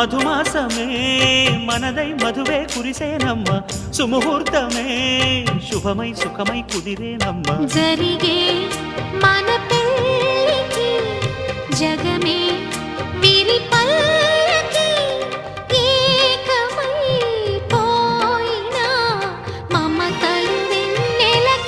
మధుమాసమే మనదై మధువే కురిసేనమ్మ. సుముహూర్తమే శుభమై సుఖమై కుదిరేనమ్మ. జరిగే మన పెళ్ళికి జగమే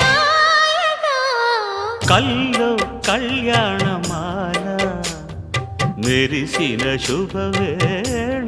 కాయగా. కల్లో కళ్యాణమాల మెరిసిన